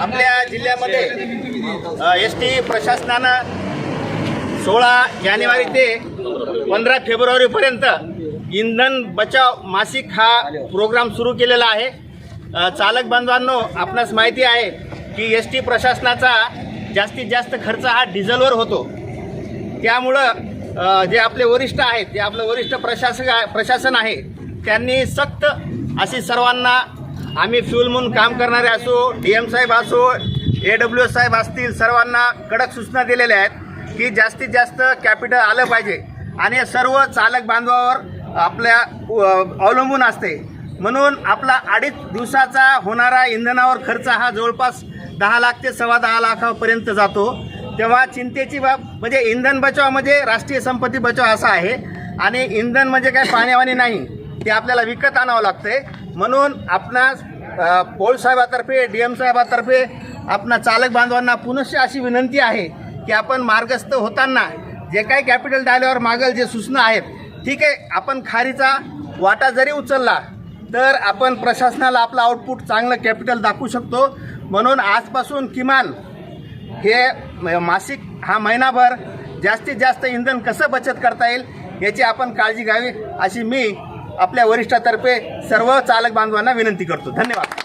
आपल्या जिल्ह्यामध्ये S T प्रशासनानं सोळा जानेवारी ते पंधरा फेब्रुवारीपर्यंत इंधन बचाव मासिक हा प्रोग्राम सुरू केलेला आहे. चालक बांधवांनो आपणास माहिती आहे की एस टी प्रशासनाचा जास्तीत जास्त खर्च हा डिझेलवर होतो. त्यामुळं जे आपले वरिष्ठ आहेत जे आपलं वरिष्ठ प्रशासक प्रशासन आहे त्यांनी सक्त अशी सर्वांना आम्ही फ्युल म्हणून काम करणारे असो डी एम साहेब असो ए डब्ल्यू एस साहेब असतील सर्वांना कडक सूचना दिलेल्या आहेत की जास्तीत जास्त कॅपिटल आलं पाहिजे आणि हे सर्व चालक बांधवावर आपल्या अवलंबून असते. म्हणून आपला अडीच दिवसाचा होणारा इंधनावर खर्च हा जवळपास दहा लाख ते सव्वा दहा लाखापर्यंत जातो. तेव्हा चिंतेची बाब म्हणजे इंधन बचाव म्हणजे राष्ट्रीय संपत्ती बचाव असा आहे. आणि इंधन म्हणजे काय पाण्यावानी नाही ते आपल्याला विकत आणावं लागतंय. म्हणून आपणास पोळसाहेबातर्फे पोळ साहेबातर्फे डी एम साहेबातर्फे आपणा चालक बांधवांना पुनश्च अशी विनंती आहे की आपण मार्गस्थ होताना जे काही कॅपिटल डायल्यावर मागल जे सूचना आहेत ठीक आहे आपण खारीचा वाटा जरी उचलला तर आपण प्रशासनाला आपलं आउटपुट चांगलं कॅपिटल दाखवू शकतो. म्हणून आजपासून किमान हे मासिक हा महिनाभर जास्तीत जास्त इंधन कसं बचत करता येईल याची आपण काळजी घ्यावी अशी मी आपल्या वरिष्ठातर्फे सर्व चालक बांधवांना विनंती करतो. धन्यवाद.